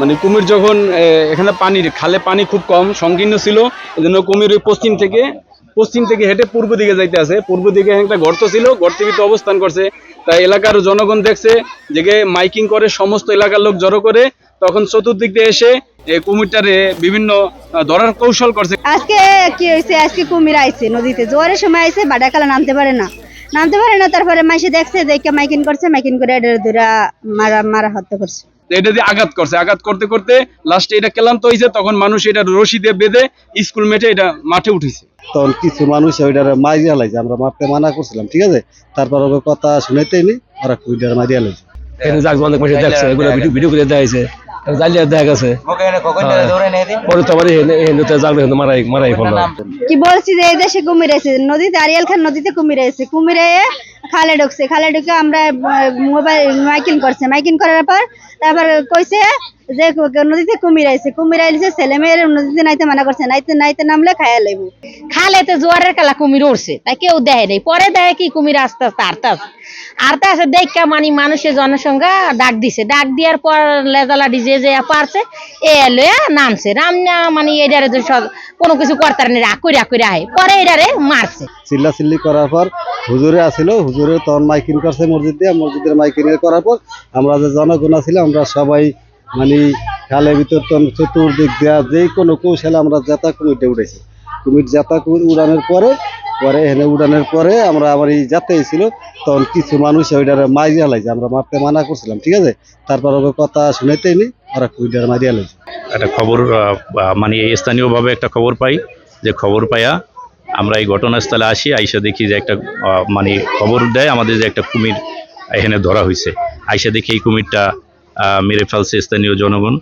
মানে কুমির যখন এখানে পানির, খালে পানি খুব কম, সংকীর্ণ ছিল, এজন্য কুমির ওই পশ্চিম থেকে পশ্চিম থেকে হেঁটে পূর্ব দিকে যাইতে আছে। পূর্ব দিকে একটা গর্ত ছিল গর্তের ভিতরে অবস্থান করছে। তাই এলাকার জনগণ দেখছে যে মাইকিং করে, সমস্ত এলাকার লোক জড়ো করে, তখন চতুর্দিক দিয়ে এসে কুমিরটারে বিভিন্ন ধরার কৌশল করছে। আজকে কি হয়েছে আজকে কুমির আইছে নদীতে। জোয়ারের সময় আইছে বাডাকালা নামতে পারে না। নামতে পারে না, তারপরে মাইসে দেখছে দেখে মাইকিং করছে, মাইকিং করে মারা মারা হত্যা করছে। এটা দিয়ে আঘাত করছে। আঘাত করতে করতে লাস্টে এটা ক্লান্ত হয়েছে তখন মানুষ এটা রশি দিয়ে বেঁধে স্কুল মেটে এটা মাঠে উঠেছে। তখন কিছু মানুষ ওইটারে মারিয়া লাইছে। আমরা মারতে মানা করছিলাম ঠিক আছে? তারপর ওকে কথা শুনাইতেই নি ওরা কুইটারে মারিয়া এখানে অনেক মানুষ দেখছে এগুলো ভিডিও ভিডিও করে দেখা জালিয়া দেখা গেছে। পরে তো আবার হিন্দুতে জাগলে হিন্দু মারাই মারাই ফেলল। কি বলছি যে এই দেশে কুমির এসে নদীতে আরিয়াল খান নদীতে কুমির এসে কুমিরে খালে ঢুকছে খালে ঢুকে আমরা মোবাইল মাইকিং করছে। মাইকিং করার পর তারপর কইছে যে নদীতে কুমির আইছে। কুমির আইছে ছেলে মেয়ের নদীতে নাইতে মানা করছে নাইতে নাইতে নামলে খাইয়া লইব। খালেতে জোয়ারের কালা কুমির উঠছে তাই কেউ দেয় নেই। পরে দেয় কি কুমির আস্তে আস্তে আরতে আছে আরতে আছে দেখা মানে মানুষের জনসংখ্যা ডাক দিছে। ডাক দেওয়ার পর লেজালা ডিজে যে পারছে এ এলে নামছে। নাম না মানে এটারে যে সব- কোনো কিছু করতার নেই রাগ করে রাগ করে আহে। পরে এটারে মারছে। চিল্লা চিল্লি করার পর হুজুরে আসিল, হুজুরে তখন মাইকিং করছে মসজিদ দিয়ে, মসজিদের মাইকিং করার পর আমরা যে জনগণ ছিল আমরা সবাই মানে খালের ভিতর তখন চতুর্দিক দেওয়া যে কোনো কৌশলে আমরা জেতা কুমিরটা উঠেছি। কুমির জেতা কুমির উড়ানোর পরে পরে এখানে উড়ানোর পরে আমরা আবার এই যাতেই ছিল, তখন কিছু মানুষ ওইটারে মারিয়া লাইছে আমরা মারতে মানা করছিলাম, ঠিক আছে? তারপর ওকে কথা শুনাইতেই নি ওরা কুইটারে মারিয়া লাইছে একটা খবর মানে স্থানীয়ভাবে একটা খবর পাই, যে খবর পাইয়া আমরা এই ঘটনাস্থলে আসি, আইসা দেখি যে একটা মানে খবর দেয় আমাদের যে একটা কুমির এখানে ধরা হয়েছে আইসা দেখি এই কুমিরটা মেরে ফেলছে স্থানীয় জনগণ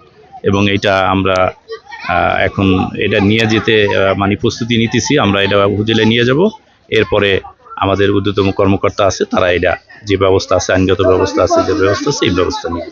এবং এটা আমরা এখন এটা নিয়ে যেতে মানে প্রস্তুতি নিতেছি। আমরা এটা হুজেলে নিয়ে যাব। এরপরে আমাদের ঊর্ধ্বতম কর্মকর্তা আছে, তারা এটা যে ব্যবস্থা আছে, আইনগত ব্যবস্থা আছে, যে ব্যবস্থা আছে, এই ব্যবস্থা নিয়ে